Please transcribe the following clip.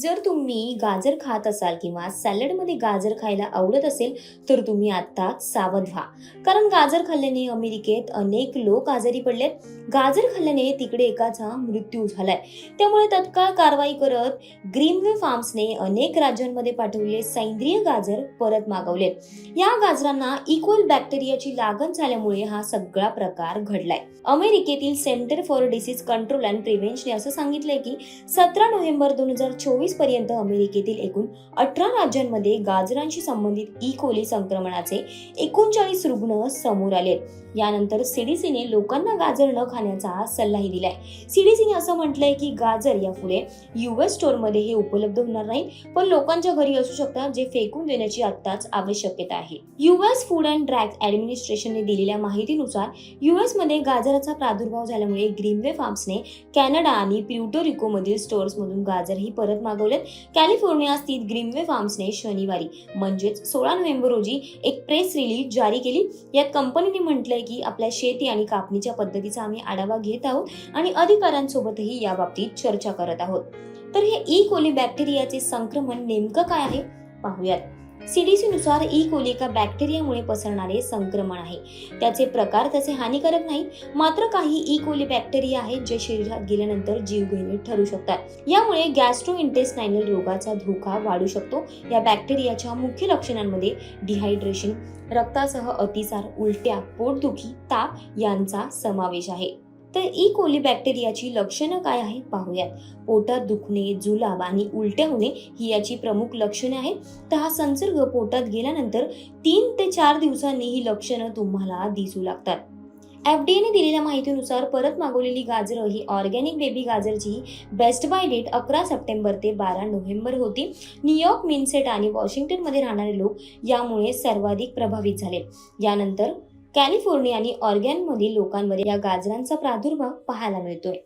जर तुम्ही गाजर खात असाल किंवा सॅलडमध्ये गाजर खायला आवडत असेल तर तुम्ही आत्ता सावध व्हा. कारण गाजर खाल्ल्याने अमेरिकेत अनेक लोक आजारी पडलेत. गाजर खाल्ल्याने तिकडे एकाचा मृत्यू झालाय. त्यामुळे तत्काळ कारवाई करत ग्रीनवे फार्म्सने अनेक राज्यांमध्ये पाठवलेले सेंद्रिय गाजर परत मागवलेत या गाजरांना इक्वल बॅक्टेरियाची लागण झाल्यामुळे हा सगळा प्रकार घडलाय. अमेरिकेतील centre for disease control and प्रिव्हेन्शने असं सांगितलंय की सतरा नोव्हेंबर दोन हजार चोवीस पर्यंत अमेरिकेतील एकूण अठरा राज्यांमध्ये गाजरांशी संबंधित ई. कोली संक्रमणाचे एकोणचाळीस रुग्ण समोर आले. यानंतर सीडीसीने लोकांना गाजर न खाण्याचा सल्लाही दिलाय. सीडीसीने असं म्हटलंय की गाजर यापुढे युएस स्टोअरमध्ये हे उपलब्ध होणार नाही पण लोकांच्या घरी असू शकतात जे फेकून देण्याची आत्ताच आवश्यकता आहे. युएस फूड अँड ड्रॅग ऍडमिनिस्ट्रेशनने दिलेल्या माहितीनुसार युएसमध्ये गाजराचा प्रादुर्भाव झाल्यामुळे ग्रीनवे फार्म्सने कॅनडा आणि प्युटो रिको मधील स्टोअर्स मधून गाजरही परत मागवलेत कॅलिफोर्निया स्थित ग्रीनवे फार्म्सने शनिवारी म्हणजेच सोळा नोव्हेंबर रोजी एक प्रेस रिलीज जारी केली. यात कंपनीने म्हटलंय की आपल्या शेती आणि कापणीच्या पद्धतीचा आम्ही आढावा घेत आहोत आणि अधिकाऱ्यांसोबतही या बाबतीत चर्चा करत आहोत. तर हे ई कोली बॅक्टेरियाचे संक्रमण नेमकं काय आहे? पाहूयात. सीडीसीनुसार ई कोली बॅक्टेरियामुळे पसरणारे संक्रमण आहे. त्याचे प्रकार त्याचे हानिकारक नाही मात्र काही ई कोली बॅक्टेरिया आहेत जे शरीरात गेल्यानंतर जीवघेणे ठरू शकतात. यामुळे गॅस्ट्रो इंटेस्टायनल रोगाचा धोका वाढू शकतो. या बॅक्टेरियाच्या मुख्य लक्षणांमध्ये डिहायड्रेशन रक्तासह अतिसार उलट्या पोटदुखी ताप यांचा समावेश आहे. तर ई कोली बॅक्टेरियाची लक्षणं काय आहेत पाहूयात. पोटात दुखणे जुलाब आणि उलट्या होणे ही याची प्रमुख लक्षणे आहेत. तर हा संसर्ग पोटात गेल्यानंतर तीन ते चार दिवसांनी ही लक्षणं तुम्हाला दिसू लागतात. एफडीएने दिलेल्या माहितीनुसार परत मागवलेली गाजरं ही ऑर्गॅनिक बेबी गाजरची बेस्ट बाय डेट अकरा सप्टेंबर ते बारा नोव्हेंबर होती. न्यूयॉर्क मिनसेट आणि वॉशिंग्टनमध्ये राहणारे लोक यामुळे सर्वाधिक प्रभावित झाले. यानंतर कॅलिफोर्निया आणि ऑर्गॅनमधील लोकांमध्ये या गाजरांचा प्रादुर्भाव पाहायला मिळतोय.